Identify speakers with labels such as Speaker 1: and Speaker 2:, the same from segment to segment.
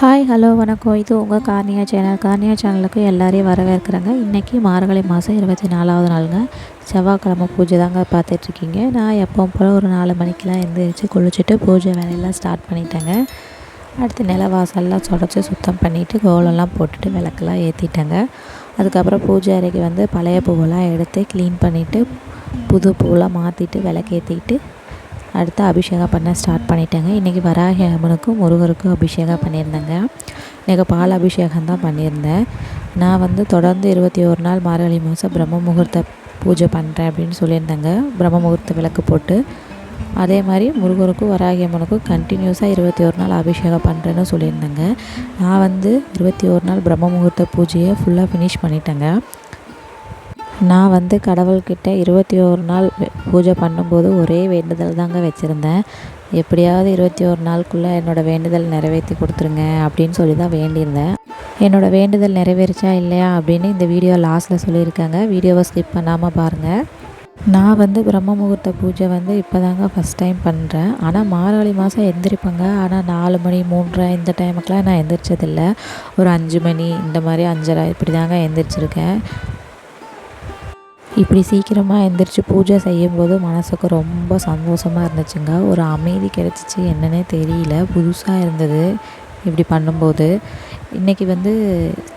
Speaker 1: Hi hello வணக்கம். இது உங்கள் கார்னியா சேனல். கார்னியா சேனலுக்கு எல்லாரையும் வரவேற்கிறேங்க. இன்றைக்கி மார்கழி மாதம் இருபத்தி நாலாவது நாளுங்க. செவ்வாய்க்கிழமை பூஜை தாங்க பார்த்துட்ருக்கீங்க நான் எப்போ போல் ஒரு நாலு மணிக்கெலாம் எழுந்திரிச்சு குளிச்சுட்டு பூஜை வேலையெல்லாம் ஸ்டார்ட் பண்ணிட்டேங்க. அடுத்து நில வாசல்லாம் தொடச்சி சுத்தம் பண்ணிவிட்டு கோலம்லாம் போட்டுட்டு விளக்கெல்லாம் ஏற்றிட்டேங்க அதுக்கப்புறம் பூஜை அறைக்கு வந்து பழைய பூவெல்லாம் எடுத்து க்ளீன் பண்ணிவிட்டு புது பூவெல்லாம் மாற்றிட்டு விளக்கேற்றிட்டு அடுத்து அபிஷேகம் பண்ண ஸ்டார்ட் பண்ணிட்டேங்க. இன்றைக்கி வராகி அம்மனுக்கும் முருகருக்கும் அபிஷேகம் பண்ணியிருந்தேங்க. இன்றைக்கி பால் அபிஷேகம் தான் பண்ணியிருந்தேன். நான் வந்து தொடர்ந்து இருபத்தி ஒரு நாள் மார்கழி மாதம் பிரம்ம முகூர்த்த பூஜை பண்ணுறேன் அப்படின்னு சொல்லியிருந்தேங்க. பிரம்ம முகூர்த்த விளக்கு போட்டு. அதே மாதிரி முருகருக்கும் வராகி அம்மனுக்கும் கண்டினியூஸாக இருபத்தி ஒரு நாள் அபிஷேகம் பண்ணுறேன்னு சொல்லியிருந்தேங்க. நான் வந்து இருபத்தி ஒரு நாள் பிரம்ம முகூர்த்த பூஜையை ஃபுல்லாக ஃபினிஷ் பண்ணிட்டேங்க. நான் வந்து கடவுள்கிட்ட இருபத்தி ஒரு நாள் பூஜை பண்ணும்போது ஒரே வேண்டுதல் தாங்க வச்சுருந்தேன். எப்படியாவது இருபத்தி ஒரு நாளுக்குள்ளே என்னோடய வேண்டுதல் நிறைவேற்றி கொடுத்துருங்க அப்படின்னு சொல்லி தான் வேண்டியிருந்தேன். என்னோடய வேண்டுதல் நிறைவேறிச்சா இல்லையா அப்படின்னு இந்த வீடியோ லாஸ்ட்டில் சொல்லியிருக்காங்க. வீடியோவை ஸ்கிப் பண்ணாமல் பாருங்கள் நான் வந்து பிரம்ம முகூர்த்த பூஜை வந்து இப்போ தாங்க ஃபஸ்ட் டைம் பண்ணுறேன் ஆனால் மார்கழி மாதம் எந்திரிப்பேங்க. ஆனால் நாலு மணி மூன்றரை இந்த டைமுக்கெலாம் நான் எந்திரிச்சதில்லை. ஒரு அஞ்சு மணி இந்த மாதிரி அஞ்சரை இப்படி தாங்க எந்திரிச்சிருக்கேன். இப்படி சீக்கிரமாக எந்திரிச்சு பூஜை செய்யும்போது மனதுக்கு ரொம்ப சந்தோஷமாக இருந்துச்சுங்க. ஒரு அமைதி கிடச்சிச்சு என்னன்னே தெரியல. புதுசாக இருந்தது. இப்படி பண்ணும்போது இன்றைக்கி வந்து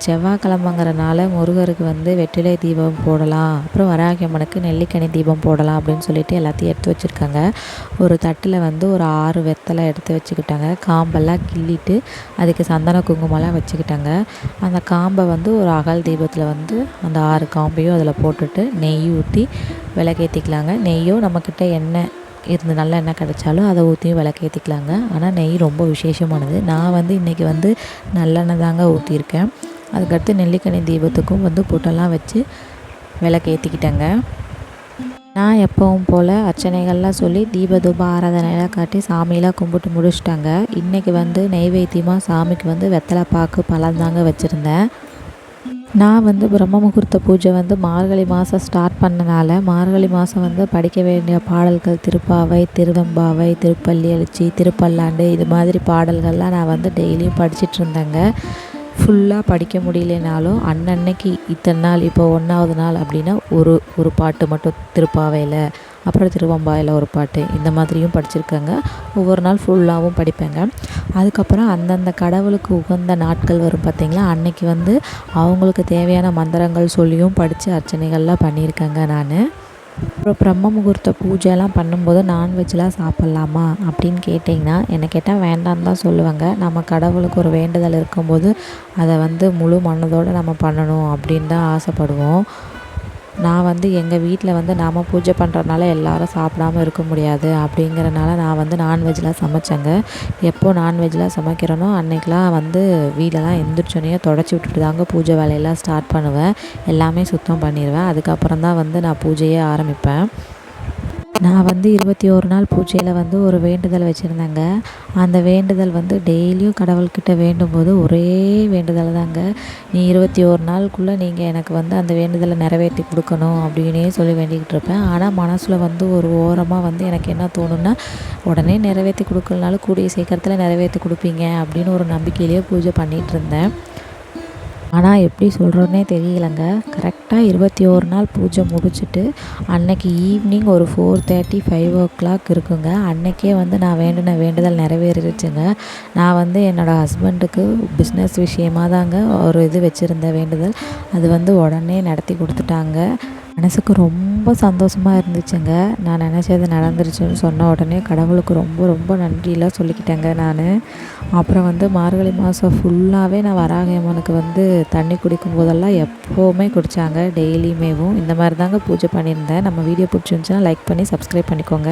Speaker 1: செவ்வாய்க்கிழமங்கிறனால முருகருக்கு வந்து வெற்றிலை தீபம் போடலாம் அப்புறம் வராகி அம்மனுக்கு நெல்லிக்கனி தீபம் போடலாம் அப்படின்னு சொல்லிட்டு எல்லாத்தையும் எடுத்து வச்சுருக்காங்க. ஒரு தட்டில் வந்து ஒரு ஆறு வெத்தலை எடுத்து வச்சுக்கிட்டாங்க. காம்பெல்லாம் கிள்ளிட்டு அதுக்கு சந்தன குங்குமம்லாம் வச்சுக்கிட்டாங்க. அந்த காம்பை வந்து ஒரு அகல் தீபத்தில் வந்து அந்த ஆறு காம்பையும் அதில் போட்டுட்டு நெய் ஊற்றி விளக்கேற்றிக்கலாங்க நெய்யோ நம்மக்கிட்ட எண்ணெய் இருந்து நல்ல எண்ணெய் கிடைச்சாலும் அதை ஊற்றியும் விளக்கேற்றிக்கலாங்க ஆனால் நெய் ரொம்ப விசேஷமானது. நான் வந்து இன்றைக்கி வந்து நல்லெண்ணெய் தாங்க ஊற்றியிருக்கேன் அதுக்கடுத்து நெல்லிக்கனி தீபத்துக்கும் வந்து புட்டெல்லாம் வச்சு விளக்கேற்றிக்கிட்டேங்க நான் எப்பவும் போல் அர்ச்சனைகள்லாம் சொல்லி தீபதூப ஆராதனையெல்லாம் காட்டி சாமியெல்லாம் கும்பிட்டு முடிச்சிட்டாங்க. இன்றைக்கி வந்து நெய்வேத்தியமாக சாமிக்கு வந்து வெத்தலை பாக்கு பழம் தாங்க வச்சுருந்தேன். நான் வந்து பிரம்ம முகூர்த்த பூஜை வந்து மார்கழி மாதம் ஸ்டார்ட் பண்ணனால மார்கழி மாதம் வந்து படிக்க வேண்டிய பாடல்கள் திருப்பாவை திருவெம்பாவை திருப்பள்ளி எழுச்சி திருப்பல்லாண்டு இது மாதிரி பாடல்கள்லாம் நான் வந்து டெய்லியும் படிச்சுட்டு இருந்தேங்க. ஃபுல்லாக படிக்க முடியலனாலும் அன்னன்னைக்கு இத்தனை நாள் இப்போ ஒன்றாவது நாள் அப்படின்னா ஒரு ஒரு பாட்டு மட்டும் திருப்பாவையில். அப்புறம் திருவம்பாயில் ஒரு பாட்டு இந்த மாதிரியும் படிச்சிருக்கேங்க. ஒவ்வொரு நாள் ஃபுல்லாகவும் படிப்பேங்க. அதுக்கப்புறம் அந்தந்த கடவுளுக்கு உகந்த நாட்கள் வரும் பார்த்திங்களா அன்னைக்கு வந்து அவங்களுக்கு தேவையான மந்திரங்கள் சொல்லியும் படித்து அர்ச்சனைகள்லாம் பண்ணியிருக்கேங்க நான். அப்புறம் பிரம்ம முகூர்த்த பூஜைலாம் பண்ணும்போது நான்வெஜ்லாம் சாப்பிட்லாமா அப்படின்னு கேட்டிங்கன்னா என்னை கேட்டால் வேண்டான்னு தான் சொல்லுவாங்க. நம்ம கடவுளுக்கு ஒரு வேண்டுதல் இருக்கும்போது அதை வந்து முழு மனதோடு நம்ம பண்ணணும் அப்படின்னு தான் ஆசைப்படுவோம். நான் வந்து எங்கள் வீட்டில் வந்து நாம் பூஜை பண்ணுறதுனால எல்லோரும் சாப்பிடாம இருக்க முடியாது. அப்படிங்கிறனால நான் வந்து நான்வெஜ்லாம் சமைச்சேங்க. எப்போது நான்வெஜ்லாம் சமைக்கிறேனோ அன்றைக்கெலாம் வந்து வீடெல்லாம் எந்திரிச்சோன்னே தொடச்சி விட்டுட்டு தாங்க பூஜை வேலையெல்லாம் ஸ்டார்ட் பண்ணுவேன். எல்லாமே சுத்தம் பண்ணிடுவேன் அதுக்கப்புறம் தான் வந்து நான் பூஜையே ஆரம்பிப்பேன். நான் வந்து இருபத்தி ஒரு நாள் பூஜையில் வந்து ஒரு வேண்டுதல் வச்சுருந்தேங்க. அந்த வேண்டுதல் வந்து டெய்லியும் கடவுள்கிட்ட வேண்டும்போது ஒரே வேண்டுதல் தாங்க. நீ இருபத்தி ஒரு நாளுக்குள்ளே நீங்கள் எனக்கு வந்து அந்த வேண்டுதலை நிறைவேற்றி கொடுக்கணும் அப்படின்னே சொல்லி வேண்டிக்கிட்டு இருப்பேன். ஆனால் மனசில் வந்து ஒரு ஓரமாக வந்து எனக்கு என்ன தோணுன்னா உடனே நிறைவேற்றி கொடுக்கலனாலும் கூடிய சீக்கிரத்தில் நிறைவேற்றி கொடுப்பீங்க அப்படின்னு ஒரு நம்பிக்கையிலேயே பூஜை பண்ணிகிட்டு இருந்தேன். ஆனால் எப்படி சொல்கிறோன்னே தெரியலங்க. கரெக்டாக இருபத்தி ஒரு நாள் பூஜை முடிச்சுட்டு அன்னைக்கு ஈவினிங் ஒரு ஃபோர் தேர்ட்டி ஃபைவ் ஓ கிளாக் இருக்குங்க. அன்றைக்கே வந்து நான் வேண்டின வேண்டுதல் நிறைவேறிடுச்சுங்க. நான் வந்து என்னோடய ஹஸ்பண்டுக்கு பிஸ்னஸ் விஷயமாக தாங்க ஒரு இது வச்சுருந்த வேண்டுதல். அது வந்து உடனே நடத்தி கொடுத்துட்டாங்க. மனதுக்கு ரொம்ப சந்தோஷமாக இருந்துச்சுங்க. நான் நினச்சது நடந்துருச்சுன்னு சொன்ன உடனே கடவுளுக்கு ரொம்ப ரொம்ப நன்றியெலாம் சொல்லிக்கிட்டேங்க நான். அப்புறம் வந்து மார்கழி மாதம் ஃபுல்லாகவே நான் வராக அம்மனுக்கு வந்து தண்ணி குடிக்கும் போதெல்லாம் எப்போவுமே குடித்தாங்க டெய்லியுமேவும் இந்த மாதிரி தாங்க பூஜை பண்ணியிருந்தேன். நம்ம வீடியோ பிடிச்சிருந்துச்சுன்னா லைக் பண்ணி சப்ஸ்கிரைப் பண்ணிக்கோங்க.